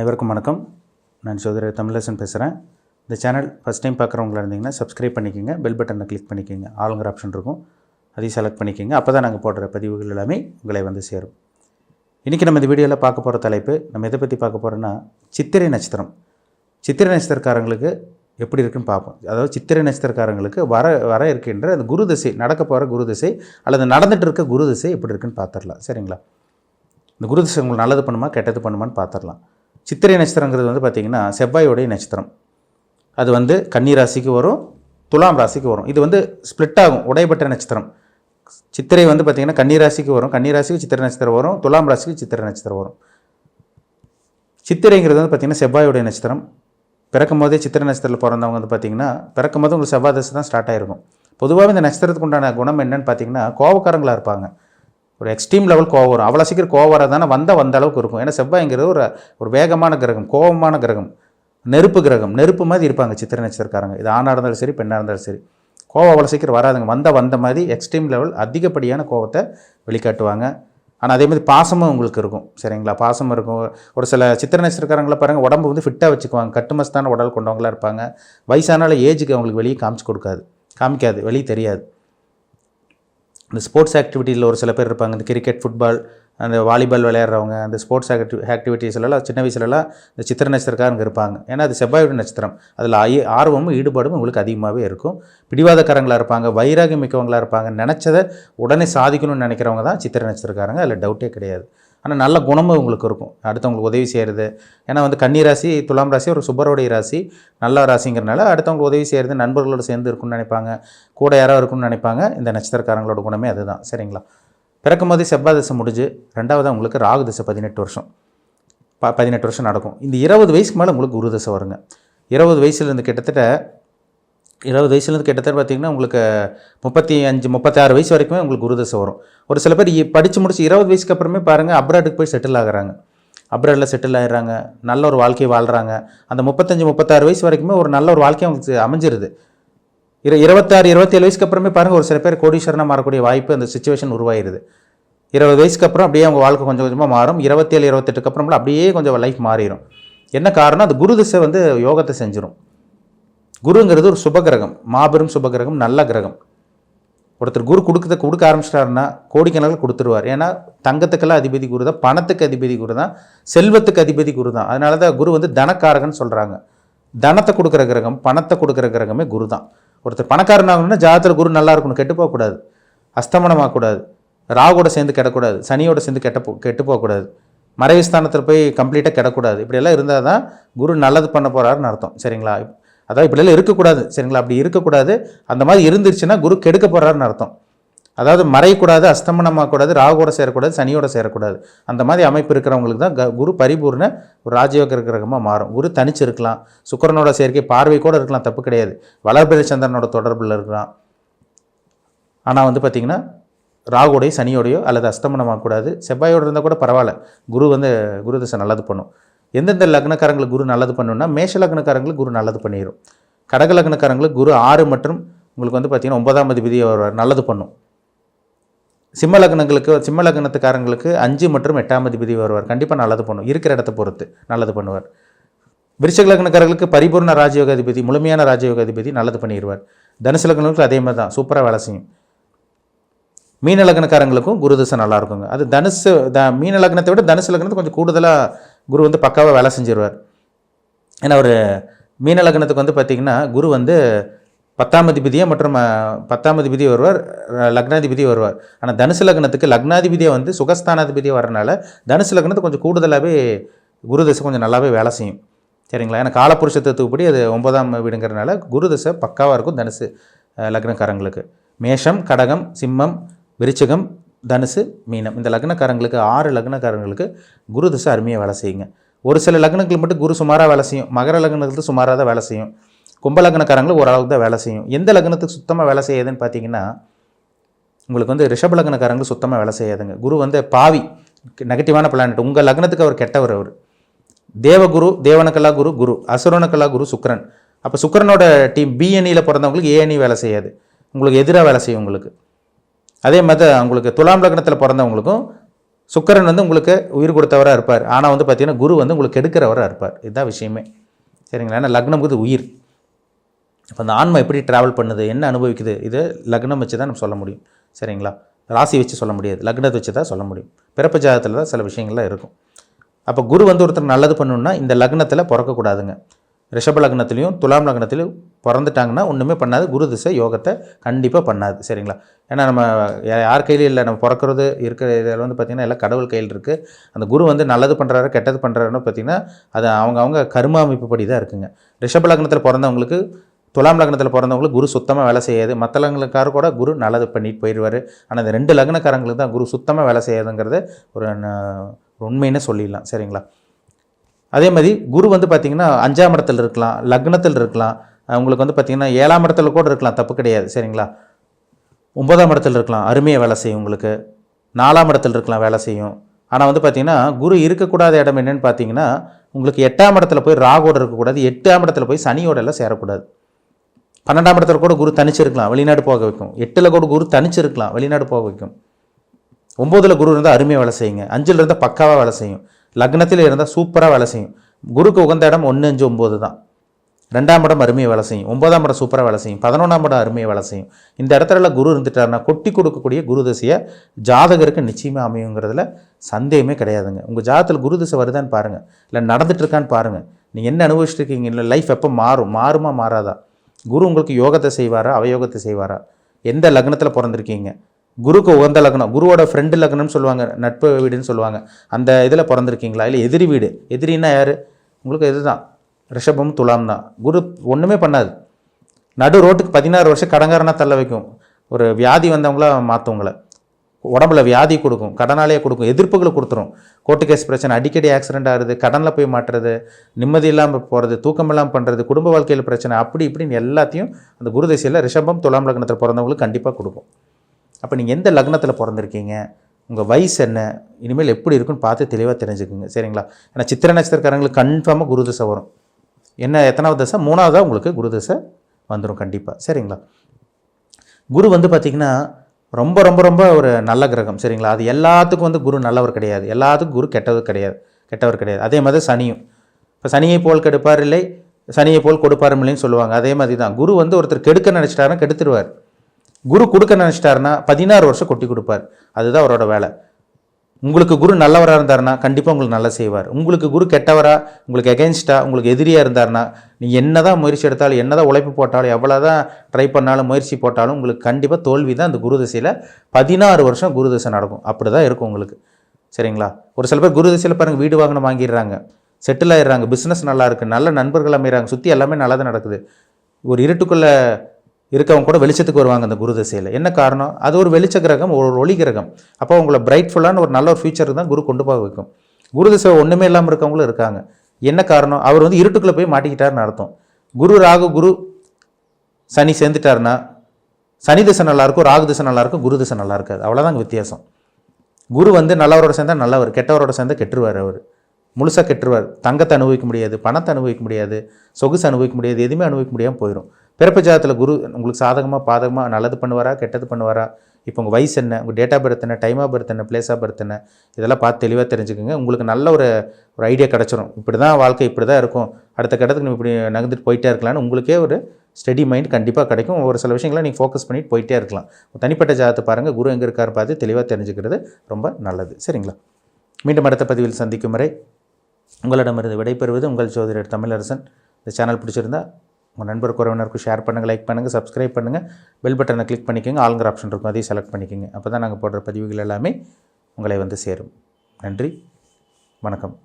அனைவருக்கும் வணக்கம். நான் சோதரர் தமிழரசன் பேசுகிறேன் இந்த சேனல் ஃபஸ்ட் டைம் பார்க்குறவங்களா இருந்தீங்கன்னா சப்ஸ்கிரைப் பண்ணிக்கோங்க பெல் பட்டனை கிளிக் பண்ணிக்கோங்க. ஆளுங்கிற ஆப்ஷன் இருக்கும். அதையும் செலக்ட் பண்ணிக்கோங்க. அப்போ தான் நாங்கள் போடுற பதிவுகள் எல்லாமே உங்களை வந்து சேரும். இன்றைக்கி நம்ம இந்த வீடியோவில் பார்க்க போகிற தலைப்பு நம்ம எதை பற்றி பார்க்க போகிறோன்னா சித்திரை நட்சத்திரம். சித்திரை நட்சத்திரக்காரங்களுக்கு எப்படி இருக்குன்னு பார்ப்போம். அதாவது சித்திரை நட்சத்திரக்காரங்களுக்கு வர வர இருக்கின்ற அந்த குரு திசை நடக்க போகிற குரு திசை அல்லது நடந்துகிட்டு இருக்க குரு திசை எப்படி இருக்குன்னு பார்த்துடலாம். சரிங்களா? இந்த குரு திசை உங்களுக்கு நல்லது பண்ணுமா கெட்டது பண்ணுமான்னு பார்த்துடலாம். சித்திரை நட்சத்திரங்கிறது வந்து பார்த்திங்கன்னா செவ்வாயோடைய நட்சத்திரம். அது வந்து கன்னி ராசிக்கு வரும் துலாம் ராசிக்கு வரும். இது வந்து ஸ்ப்ளிட் ஆகும் உடையப்பட்ட நட்சத்திரம். சித்திரை வந்து பார்த்திங்கன்னா கன்னி ராசிக்கு வரும் கன்னி ராசிக்கு சித்திரை நட்சத்திரம் வரும் துலாம் ராசிக்கு சித்திரை நட்சத்திரம் வரும். சித்திரைங்கிறது வந்து பார்த்திங்கன்னா செவ்வாயோடைய நட்சத்திரம். பிறக்கும் போதே சித்திரை நட்சத்திரத்தில் பிறந்தவங்க வந்து பார்த்திங்கன்னா பிறக்கும் போது உங்களுக்கு செவ்வாய் தசை தான் ஸ்டார்ட் ஆகிருக்கும் பொதுவாகவே இந்த நட்சத்திரத்துக்கு உண்டான குணம் என்னன்னு பார்த்தீங்கன்னா கோவக்காரங்களாக இருப்பாங்க. ஒரு எக்ஸ்ட்ரீம் லெவல் கோவம் வரும். அவ்வளோ சீக்கிரம் கோவம் வராதானே வந்த வந்த அளவுக்கு இருக்கும். ஏன்னா செவ்வாய்ங்கிறது ஒரு ஒரு வேகமான கிரகம் கோபமான கிரகம் நெருப்பு கிரகம். நெருப்பு மாதிரி இருப்பாங்க சித்திர நட்சத்திரக்காரங்க. இது ஆணாக இருந்தாலும் சரி பெண்ணாக இருந்தாலும் சரி. கோவம் அவ்வளோ சீக்கிரம் வராதுங்க. வந்த வந்த மாதிரி எக்ஸ்ட்ரீம் லெவல் அதிகப்படியான கோவத்தை வெளிக்காட்டுவாங்க. ஆனால் அதே மாதிரி பாசமும் உங்களுக்கு இருக்கும். சரிங்களா? பாசம் இருக்கும். ஒரு சில சித்திர நட்சத்திரக்காரங்கள பாருங்கள் உடம்பு வந்து ஃபிட்டாக வச்சுக்குவாங்க. கட்டுமஸ்தான உடல் கொண்டவங்களாக இருப்பாங்க. வயசானால ஏஜுக்கு அவங்களுக்கு வெளியே காமிச்சு கொடுக்காது. காமிக்காது. வெளியே தெரியாது. இந்த ஸ்போர்ட்ஸ் ஆக்டிவிட்டியில் ஒரு சில பேர் இருப்பாங்க. இந்த கிரிக்கெட் ஃபுட்பால் அந்த வாலிபால் விளையாடுறவங்க அந்த ஸ்போர்ட்ஸ் ஆக்டிவி ஆக்டிவிட்டீஸ்லாம் சின்ன வயசுலலாம் இந்த சித்திர நட்சத்திரக்காரங்க இருப்பாங்க. ஏன்னா அது செவ்வாயோட நட்சத்திரம். அதில் ஐ ஆர்வமும் ஈடுபாடும் உங்களுக்கு அதிகமாகவே இருக்கும். பிடிவாதக்காரங்களாக இருப்பாங்க வைராகியம் மிக்கவங்களாக இருப்பாங்க நினச்சதை உடனே சாதிக்கணும்னு நினைக்கிறவங்க தான் சித்திர நட்சத்திரக்காரங்க. அதில் டவுட்டே கிடையாது. ஆனால் நல்ல குணமும் உங்களுக்கு இருக்கும். அடுத்தவங்களுக்கு உதவி செய்கிறது ஏன்னா வந்து கன்னி ராசி துலாம் ராசி ஒரு சுபரோடைய ராசி. நல்ல ராசிங்கிறனால அடுத்தவங்களுக்கு உதவி செய்கிறது நண்பர்களோடு சேர்ந்து இருக்கும்னு நினைப்பாங்க. கூட யாரோ இருக்கும்னு நினைப்பாங்க. இந்த நட்சத்திரக்காரங்களோட குணமே அதுதான். சரிங்களா? பிறக்கும் போதே செவ்வாய் திசை முடிஞ்சு ரெண்டாவதாக உங்களுக்கு ராகு திசை பதினெட்டு வருஷம். ப பதினெட்டு வருஷம் நடக்கும். இந்த இருபது வயசுக்கு மேலே உங்களுக்கு குரு தசை வருங்க. இருபது வயசுலேருந்து கிட்டத்தட்ட இருபது வயசுலேருந்து கிட்டத்தட்ட பார்த்திங்கன்னா உங்களுக்கு முப்பத்தி அஞ்சு முப்பத்தாறு வயசு வரைக்குமே உங்களுக்கு குருதசை வரும். ஒரு சில பேர் படித்து முடிச்சு இருபது வயசுக்கு அப்புறமே பாருங்கள் அப்ராடுக்கு போய் செட்டில் ஆகிறாங்க. அப்ராடில் செட்டில் ஆகிடுறாங்க நல்ல ஒரு வாழ்க்கையை வாழ்கிறாங்க அந்த முப்பத்தஞ்சு முப்பத்தாறு வயசு வரைக்குமே ஒரு நல்ல ஒரு வாழ்க்கை அவங்களுக்கு அமைஞ்சிருது. இரு இருபத்தாறு இருபத்தேழு வயசுக்கு அப்புறமே பாருங்கள் ஒரு சில பேர் கோடீஸ்வரனாக மாறக்கூடிய வாய்ப்பு அந்த சுச்சுவேஷன் உருவாயிருது. இருபது வயசுக்கு அப்புறம் அப்படியே அவங்க வாழ்க்கை கொஞ்சம் கொஞ்சமாக மாறும். இருபத்தேழு இருபத்தெட்டுக்கு அப்புறம்லாம் அப்படியே கொஞ்சம் லைஃப் மாறிடும் என்ன காரணம்? அது குரு திசை வந்து யோகத்தை செஞ்சிடும் குருங்கிறது ஒரு சுபகிரகம். மாபெரும் சுபகிரகம் நல்ல கிரகம். ஒருத்தர் குரு கொடுக்கத கொடுக்க ஆரம்பிச்சிட்டாருன்னா கோடிக்கணக்கில் கொடுத்துருவார். ஏன்னா தங்கத்துக்கெல்லாம் அதிபதி குரு தான் பணத்துக்கு அதிபதி குரு தான் செல்வத்துக்கு அதிபதி குரு தான். அதனால தான் குரு வந்து தனக்காரகன்னு சொல்கிறாங்க தனத்தை கொடுக்குற கிரகம் பணத்தை கொடுக்குற கிரகமே குரு தான். ஒருத்தர் பணக்காரன் ஆகணும்னா ஜாதகத்தில் குரு நல்லா இருக்கணும் கெட்டு போகக்கூடாது. அஸ்தமனமாகக்கூடாது. ராகுவோட சேர்ந்து கெடக்கூடாது. சனியோட சேர்ந்து கெட்ட போ கெட்டு போகக்கூடாது. மறைவு ஸ்தானத்தில் போய் கம்ப்ளீட்டாக கிடக்கூடாது. இப்படியெல்லாம் இருந்தால் தான் குரு நல்லது பண்ண போகிறாருன்னு அர்த்தம். சரிங்களா? அதாவது இப்படிலாம் இருக்கக்கூடாது சரிங்களா? அப்படி இருக்கக்கூடாது. அந்த மாதிரி இருந்துருச்சுன்னா குரு கெடுக்க போகிறாருன்னு அர்த்தம். அதாவது மறையக்கூடாது அஸ்தமனமாகக்கூடாது ராகுவோட சேரக்கூடாது சனியோட சேரக்கூடாது. அந்த மாதிரி அமைப்பு இருக்கிறவங்களுக்கு தான் க- குரு பரிபூர்ண ஒரு ராஜயோக கிரகமாக மாறும். குரு தனிச்சு இருக்கலாம் சுக்கரனோட சேர்க்கை பார்வை கூட இருக்கலாம் தப்பு கிடையாது. வளர்பிறை சந்திரனோட தொடர்பில் இருக்கலாம். ஆனால் வந்து பார்த்திங்கன்னா ராகுடையோ சனியோடையோ அல்லது அஸ்தமனமாகக்கூடாது செவ்வாயோடு இருந்தால் கூட பரவாயில்ல. குரு வந்து குரு தசை நல்லது பண்ணும். எந்தெந்த லக்னக்காரங்களுக்கு குரு நல்லது பண்ணணும்னா மேஷ லக்னக்காரங்களுக்கு குரு நல்லது பண்ணிடும் கடக லக்னக்காரங்களுக்கு குரு ஆறு மற்றும் உங்களுக்கு வந்து பார்த்திங்கன்னா ஒன்பதாம் அதிபதியை வருவார் நல்லது பண்ணும். சிம்ம லக்னங்களுக்கு சிம்ம லக்னத்துக்காரங்களுக்கு அஞ்சு மற்றும் எட்டாம் அதிபதி வருவார். கண்டிப்பாக நல்லது பண்ணும். இருக்கிற இடத்த பொறுத்து நல்லது பண்ணுவார். விருஷக லக்னக்காரர்களுக்கு பரிபூர்ண ராஜயோக அதிபதி முழுமையான ராஜயோக அதிபதி நல்லது பண்ணிடுவார் தனுசு லக்னங்களுக்கு அதே மாதிரி தான். சூப்பராக வேலை செய்யும். மீன லக்னக்காரங்களுக்கும் குரு திசை நல்லா இருக்குங்க. அது தனுசு த மீன லக்னத்தை விட தனுசு லக்னத்தை கொஞ்சம் கூடுதலாக குரு வந்து பக்காவாக வேலை செஞ்சிருவார். ஏன்னா ஒரு மீன லக்னத்துக்கு வந்து பார்த்திங்கன்னா குரு வந்து பத்தாம் அதிபதியாக மற்றும் பத்தாம் அதிபதி வருவார் லக்னாதிபதி வருவார். ஆனால் தனுசு லக்னத்துக்கு லக்னாதிபதியை வந்து சுகஸ்தானாதிபதியாக வரனால தனுசு லக்னத்துக்கு கொஞ்சம் கூடுதலாகவே குரு தசை கொஞ்சம் நல்லாவே வேலை செய்யும். சரிங்களா? ஏன்னா காலப்புருஷ தத்துவப்படி அது ஒன்பதாம் வீடுங்கிறனால குரு தசை பக்காவாக இருக்கும் தனுசு லக்னக்காரங்களுக்கு. மேஷம் கடகம் சிம்மம் விருச்சகம் தனுசு மீனம். இந்த லக்னக்காரங்களுக்கு ஆறு லக்னக்காரங்களுக்கு குரு திசை அருமையாக வேலை செய்யுங்க. ஒரு சில லக்னங்களுக்கு மட்டும் குரு சுமாராக வேலை செய்யும். மகர லக்னத்துக்கு சுமாராக தான் வேலை செய்யும். கும்ப லக்னக்காரங்களுக்கு ஓரளவுக்கு தான் வேலை செய்யும். எந்த லக்னத்துக்கு சுத்தமாக வேலை செய்யாதுன்னு பார்த்தீங்கன்னா உங்களுக்கு வந்து ரிஷப லக்னக்காரங்களுக்கு சுத்தமாக வேலை செய்யாதுங்க. குரு வந்து பாவி நெகட்டிவான பிளானட் உங்கள் லக்னத்துக்கு அவர் கெட்டவர் அவர். தேவகுரு தேவனுக்கெல்லாம் குரு குரு. அசுரனுக்கெல்லாம் குரு சுக்கரன். அப்போ சுக்கரனோட டீம் பிஎன்இயில் பிறந்தவங்களுக்கு ஏஎன்இ வேலை செய்யாது. உங்களுக்கு எதிராக வேலை செய்யும் உங்களுக்கு. அதே மாதிரி தான் உங்களுக்கு துலாம் லக்னத்தில் பிறந்தவங்களுக்கும் சுக்கரன் வந்து உங்களுக்கு உயிர் கொடுத்தவராக இருப்பார். ஆனால் வந்து பார்த்திங்கன்னா குரு வந்து உங்களுக்கு எடுக்கிறவராக இருப்பார். இதுதான் விஷயமே. சரிங்களா? ஏன்னா லக்னம்ங்கிறது உயிர். இப்போ அந்த ஆன்மா எப்படி ட்ராவல் பண்ணுது? என்ன அனுபவிக்குது? இது லக்னம் வச்சு தான் நம்ம சொல்ல முடியும். சரிங்களா? ராசி வச்சு சொல்ல முடியாது. லக்னத்தை வச்சு தான் சொல்ல முடியும். பிறப்பு ஜாதகத்தில் தான் சில விஷயங்கள்லாம் இருக்கும். அப்போ குரு வந்து ஒருத்தர் நல்லது பண்ணணுன்னா இந்த லக்னத்தில் பிறக்கக்கூடாதுங்க. ரிஷப லக்னத்துலேயும் துலாம் லக்னத்துலையும் பிறந்துட்டாங்கன்னா ஒன்றுமே பண்ணாது. குரு திசை யோகத்தை கண்டிப்பாக பண்ணாது. சரிங்களா? ஏன்னா நம்ம யார் கையிலையும் இல்லை. நம்ம பிறக்கிறது இருக்கிற இதில் வந்து பார்த்திங்கன்னா எல்லாம் கடவுள் கையில் இருக்குது அந்த குரு வந்து நல்லது பண்ணுறாரு கெட்டது பண்ணுறாருன்னு பார்த்திங்கன்னா அது அவங்க அவங்க கர்ம அமைப்புப்படி தான் இருக்குங்க. ரிஷப லக்னத்தில் பிறந்தவங்களுக்கு துலாம் லக்னத்தில் பிறந்தவங்களுக்கு குரு சுத்தமாக வேலை செய்யாது. மற்ற லக்னக்காரர் கூட குரு நல்லது பண்ணிட்டு போயிடுவார். ஆனால் இந்த ரெண்டு லக்னக்காரங்களுக்கு தான் குரு சுத்தமாக வேலை செய்யாதுங்கிறது ஒரு உண்மைன்னு சொல்லிடலாம். சரிங்களா? அதே மாதிரி குரு வந்து பார்த்திங்கன்னா அஞ்சாம் இடத்துல இருக்கலாம் லக்னத்தில் இருக்கலாம். அவங்களுக்கு உங்களுக்கு வந்து பார்த்திங்கன்னா ஏழாம் இடத்துல கூட இருக்கலாம். தப்பு கிடையாது. சரிங்களா? ஒன்பதாம் இடத்துல இருக்கலாம். அருமையாக வேலை செய்யும் உங்களுக்கு. நாலாம் இடத்துல இருக்கலாம் வேலை செய்யும். ஆனால் வந்து பார்த்திங்கன்னா குரு இருக்கக்கூடாத இடம் என்னென்னு பார்த்தீங்கன்னா உங்களுக்கு எட்டாம் இடத்துல போய் ராகோட இருக்கக்கூடாது. எட்டாம் இடத்துல போய் சனியோட எல்லாம் சேரக்கூடாது. பன்னெண்டாம் இடத்துல கூட குரு தனிச்சிருக்கலாம். வெளிநாடு போக வைக்கும். எட்டில் கூட குரு தனிச்சிருக்கலாம். வெளிநாடு போக வைக்கும். ஒம்போதில் குரு இருந்தால் அருமையாக வேலை செய்யுங்க. அஞ்சில் இருந்தால் பக்காவாக வேலை செய்யும். லக்னத்தில் இருந்தால் சூப்பராக வேலை செய்யும். குருக்கு உகந்த இடம் ஒன்று அஞ்சு ஒம்பது தான். ரெண்டாம் இடம் அருமையை வேலை செய்யும். ஒன்பதாம் இடம் சூப்பராக வேலை செய்யும். பதினொன்றாம் இடம் அருமையை வேலை செய்யும். இந்த இடத்துல குரு இருந்துட்டாருன்னா கொட்டி கொடுக்கக்கூடிய குரு தசையை ஜாதகருக்கு நிச்சயமாக அமையுங்கிறதுல சந்தேகமே கிடையாதுங்க. உங்கள் ஜாதகத்தில் குரு தசை வருதான்னு பாருங்கள் இல்லை நடந்துட்டு இருக்கான்னு பாருங்கள் நீங்கள் என்ன அனுபவிச்சுட்டு இருக்கீங்க இல்லை லைஃப் எப்போ மாறும்? மாறுமா மாறாதா? குரு உங்களுக்கு யோகத்தை செய்வாரா? அவயோகத்தை செய்வாரா? எந்த லக்னத்தில் பிறந்திருக்கீங்க? குருக்கு உகந்த லக்னம் குருவோட ஃப்ரெண்டு லக்னம்னு சொல்லுவாங்க நட்பு வீடுன்னு சொல்லுவாங்க. அந்த இதில் பிறந்திருக்கீங்களா? இல்லை எதிரி வீடு? எதிரின்னா யார்? உங்களுக்கு இதுதான் ரிஷபம் துலாம் தான். குரு ஒன்றுமே பண்ணாது. நடு ரோட்டுக்கு பதினாறு வருஷம் கடங்காரனாக தள்ள வைக்கும். ஒரு வியாதி வந்தவங்கள மாற்றவங்கள உடம்புல வியாதி கொடுக்கும் கடனாலேயே கொடுக்கும் எதிர்ப்புகளை கொடுத்துரும். கோர்ட்டு கேஸ் பிரச்சனை அடிக்கடி ஆக்சிடென்ட் ஆகுது கடனில் போய் மாட்டுறது நிம்மதி இல்லாமல் போகிறது தூக்கம் இல்லாமல் பண்ணுறது குடும்ப வாழ்க்கையில் பிரச்சனை அப்படி இப்படின்னு எல்லாத்தையும் அந்த குரு திசையில் ரிஷபம் துலாம் லக்னத்தில் பிறந்தவங்களுக்கு கண்டிப்பாக கொடுக்கும் அப்போ நீங்கள் எந்த லக்னத்தில் பிறந்திருக்கீங்க? உங்கள் வயசு என்ன? இனிமேல் எப்படி இருக்குன்னு பார்த்து தெளிவாக தெரிஞ்சுக்குங்க. சரிங்களா? ஏன்னா சித்திர நட்சத்திரக்காரங்களுக்கு கன்ஃபார்மாக குரு திசை வரும். என்ன எத்தனாவது தசை? மூணாவதாக உங்களுக்கு குரு தசை வந்துடும் கண்டிப்பாக சரிங்களா? குரு வந்து பார்த்திங்கன்னா ரொம்ப ரொம்ப ரொம்ப ஒரு நல்ல கிரகம். சரிங்களா? அது எல்லாத்துக்கும் வந்து குரு நல்லவர் கிடையாது. எல்லாத்துக்கும் குரு கெட்டவர் கிடையாது. கெட்டவர் கிடையாது. அதே மாதிரி சனியும். இப்போ சனியை போல் கெடுப்பார் இல்லை சனியை போல் கொடுப்பார் இல்லைன்னு சொல்லுவாங்க. அதே மாதிரி தான். குரு வந்து ஒருத்தர் கெடுக்க நினச்சிட்டாருன்னா கெடுத்துருவார். குரு கொடுக்க நினச்சிட்டாருன்னா பதினாறு வருஷம் கொட்டி கொடுப்பார். அதுதான் அவரோட வேலை. உங்களுக்கு குரு நல்லவராக இருந்தாருன்னா கண்டிப்பாக உங்களுக்கு நல்லா செய்வார். உங்களுக்கு குரு கெட்டவராக உங்களுக்கு எகென்ஸ்டாக உங்களுக்கு எதிரியாக இருந்தாருன்னா நீ என்ன தான் முயற்சி எடுத்தாலும் என்ன தான் உழைப்பு போட்டாலும் எவ்வளோ தான் ட்ரை பண்ணாலும் முயற்சி போட்டாலும் உங்களுக்கு கண்டிப்பாக தோல்வி தான் அந்த குருதிசையில் பதினாறு வருஷம் குருதிசை நடக்கும். அப்படி தான் இருக்கும் உங்களுக்கு. சரிங்களா? ஒரு சில பேர் குரு தசையில் பாருங்கள் வீடு வாங்கின வாங்கிடுறாங்க. செட்டில் ஆயிடுறாங்க. பிஸ்னஸ் நல்லா இருக்குது நல்ல நண்பர்கள் அமைகிறாங்க சுற்றி எல்லாமே நல்லா தான் நடக்குது. ஒரு இருட்டுக்குள்ளே இருக்கவங்க கூட வெளிச்சத்துக்கு வருவாங்க அந்த குரு தசையில். என்ன காரணம்? அது ஒரு வெளிச்ச கிரகம் ஒரு ஒளி கிரகம். அப்போ உங்களை பிரைட்ஃபுல்லான ஒரு நல்ல ஒரு ஃபியூச்சர் தான் குரு கொண்டு போக வைக்கும். குரு தசை ஒன்றுமே இல்லாமல் இருக்கவங்களும் இருக்காங்க. என்ன காரணம்? அவர் வந்து இருட்டுக்குள்ளே போய் மாட்டிக்கிட்டாருன்னு அர்த்தம். குரு ராகு குரு சனி சேர்ந்துட்டாருன்னா சனி திசை நல்லாயிருக்கும் ராகு திசை நல்லாயிருக்கும் குரு திசை நல்லா இருக்காது. அவ்வளோதான் வித்தியாசம். குரு வந்து நல்லவரோட சேர்ந்தால் நல்லவர் கெட்டவரோட சேர்ந்தா கெட்டுருவார் அவர். முழுசாக கெட்டுருவார். தங்கத்தை அனுபவிக்க முடியாது பணத்தை அனுபவிக்க முடியாது சொகுசு அனுபவிக்க முடியாது எதுவுமே அனுபவிக்க முடியாமல் போயிடும் பிறப்பு ஜாதத்தில் குரு உங்களுக்கு சாதகமாக பாதகமாக நல்லது பண்ணுவாரா கெட்டது பண்ணுவாரா? இப்போ உங்கள் வயசு என்ன? உங்கள் டேட் ஆஃப் பர்த் என்ன? டைம் ஆஃப் பர்த் என்ன? பிளேஸ் ஆஃப் பர்த் என்ன? இதெல்லாம் பார்த்து தெளிவாக தெரிஞ்சுக்கோங்க. உங்களுக்கு நல்ல ஒரு ஒரு ஐடியா கிடச்சிரும். இப்படி தான் வாழ்க்கை இப்படி தான் இருக்கும். அடுத்த கட்டத்துக்கு நீ இப்படி நகர்ந்துட்டு போயிட்டே இருக்கலாம்னு உங்களுக்கே ஒரு ஸ்டடி மைண்ட் கண்டிப்பாக கிடைக்கும். ஒரு சில விஷயங்களை நீங்கள் ஃபோக்கஸ் பண்ணிட்டு போயிட்டே இருக்கலாம். தனிப்பட்ட ஜாதத்தை பாருங்கள் குரு எங்கே இருக்கார் பார்த்து தெளிவாக தெரிஞ்சுக்கிறது ரொம்ப நல்லது. சரிங்களா? மீண்டும் அடுத்த பதிவில் சந்திக்கும் வரை உங்களிடமிருந்து விடைபெறுவது உங்கள் ஜோதிடர் தமிழரசன். இந்த சேனல் பிடிச்சிருந்தா உங்கள் நண்பர் உறவினருக்கு ஷேர் பண்ணுங்கள் லைக் பண்ணுங்கள் சப்ஸ்கிரைப் பண்ணுங்கள் பெல் பட்டனை கிளிக் பண்ணிக்கோங்க. ஆளுங்கிற ஆப்ஷன் இருக்கும் அதையும் செலக்ட் பண்ணிக்கோங்க. அப்போ தான் நாங்கள் போடுற பதிவுகள் எல்லாமே உங்களை வந்து சேரும். நன்றி வணக்கம்.